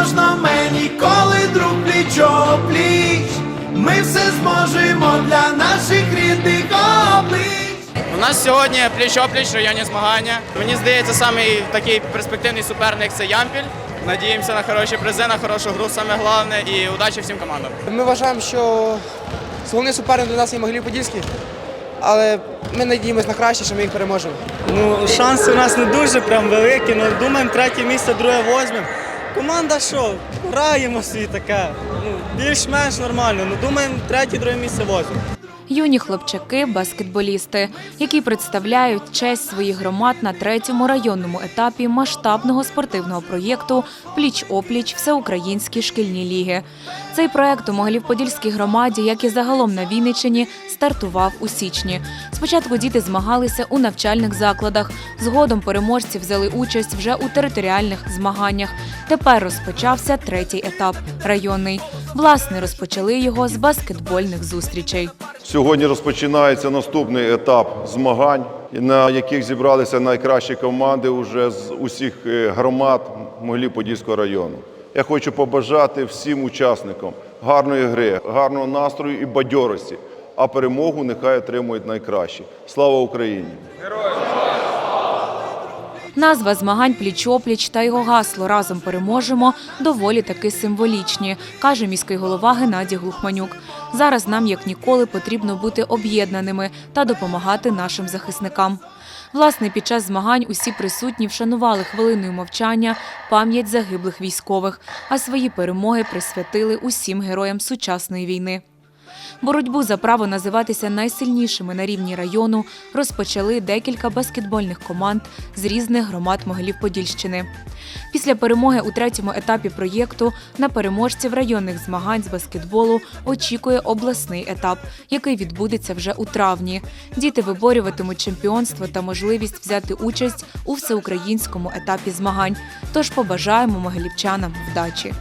переможно мені, коли друг пліч пліч. Ми все зможемо для наших рідних облич. У нас сьогодні пліч-опліч районні змагання. Мені здається, самий такий перспективний суперник це Ямпіль. Надіємося на хороші призи, на хорошу гру, саме головне, і удачі всім командам. Ми вважаємо, що головний суперник для нас є Могилів Подільський, але ми надіємося на краще, що ми їх переможемо. Ну, шанси у нас не дуже прям великі, але думаємо третє місце, друге возьмемо. Команда що? Граємо свій таке. Ну, більш-менш нормально. Ну, думаємо, третє, друге місце возьмемо. Юні хлопчаки, баскетболісти, які представляють честь своїх громад на третьому районному етапі масштабного спортивного проєкту Пліч-опліч Всеукраїнські шкільні ліги. Цей проект у Могилів-Подільській громаді, як і загалом на Вінниччині, стартував у січні. Спочатку діти змагалися у навчальних закладах. Згодом переможці взяли участь вже у територіальних змаганнях. Тепер розпочався третій етап районний. Власне, розпочали його з баскетбольних зустрічей. Сьогодні розпочинається наступний етап змагань, на яких зібралися найкращі команди уже з усіх е, громад Могилів-Подільського району. Я хочу побажати всім учасникам гарної гри, гарного настрою і бадьорості, а перемогу нехай отримують найкращі. Слава Україні! Назва змагань пліч-опліч та його гасло разом переможемо доволі таки символічні, каже міський голова Геннадій Глухманюк. Зараз нам як ніколи потрібно бути об'єднаними та допомагати нашим захисникам. Власне, під час змагань усі присутні вшанували хвилиною мовчання пам'ять загиблих військових, а свої перемоги присвятили усім героям сучасної війни. Боротьбу за право називатися найсильнішими на рівні району розпочали декілька баскетбольних команд з різних громад Могилів-Подільщини. Після перемоги у третьому етапі проєкту на переможців районних змагань з баскетболу очікує обласний етап, який відбудеться вже у травні. Діти виборюватимуть чемпіонство та можливість взяти участь у всеукраїнському етапі змагань. Тож побажаємо могилівчанам вдачі.